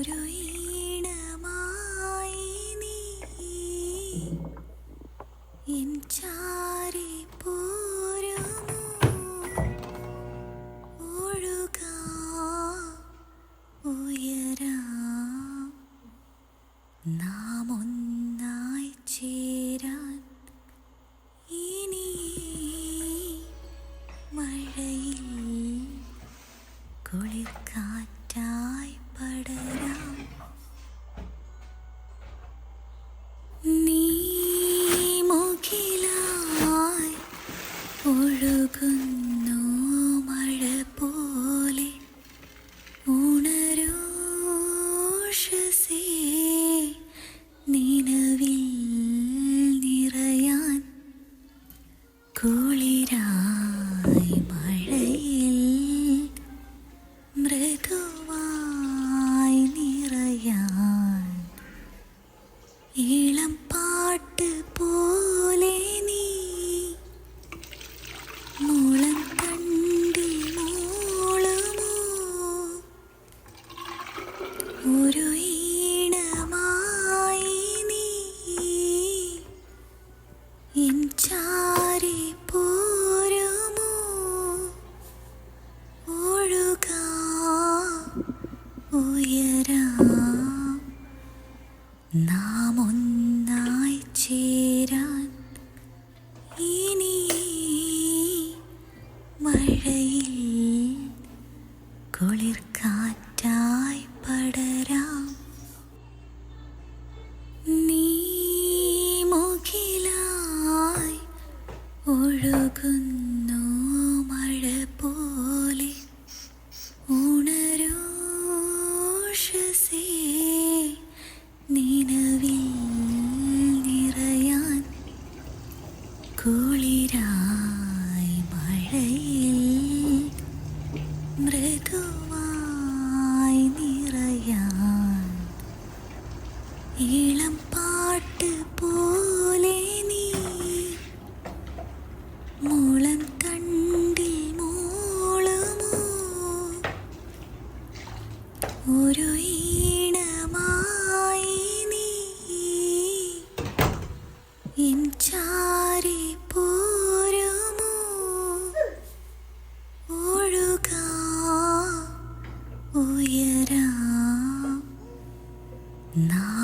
നീ ഒന്നായി ചേരാൻ ഇനി മഴയിൽ കുളിർക്കാറ്റായി പടരാം. നീ മുകിലായി ഒഴുകുന്നു മഴ പോലെ ഉണരൂ ഉഷസേ നിലവിൽ നിറയാൻ കുളിരായി മഴയിൽ മൃദുവായി നിറയാൻ ഇളം പാട്ട് പോലെ നീ മുളം തണ്ടിൽ മൂളുമോ? ഒരു ഈണമായി നീ എൻ ചാരി പോരുമോ? ഒഴുകാ ഉയരാം നാം ഒന്നായി ചേരാൻ ഇനി മഴയിൽ കുളിർക്കാറ്റായി പടരാം. നീ മുഖിലായി ഒഴുകുന്നു. കുളിരായി മഴയിൽ മൃദുവായി നിറയാൻ ഇളം പാട്ട് പോലെ നീ മുളം തണ്ടിൽ മൂളുമോ? ഒരു ഈണമായി നീ ചാ No.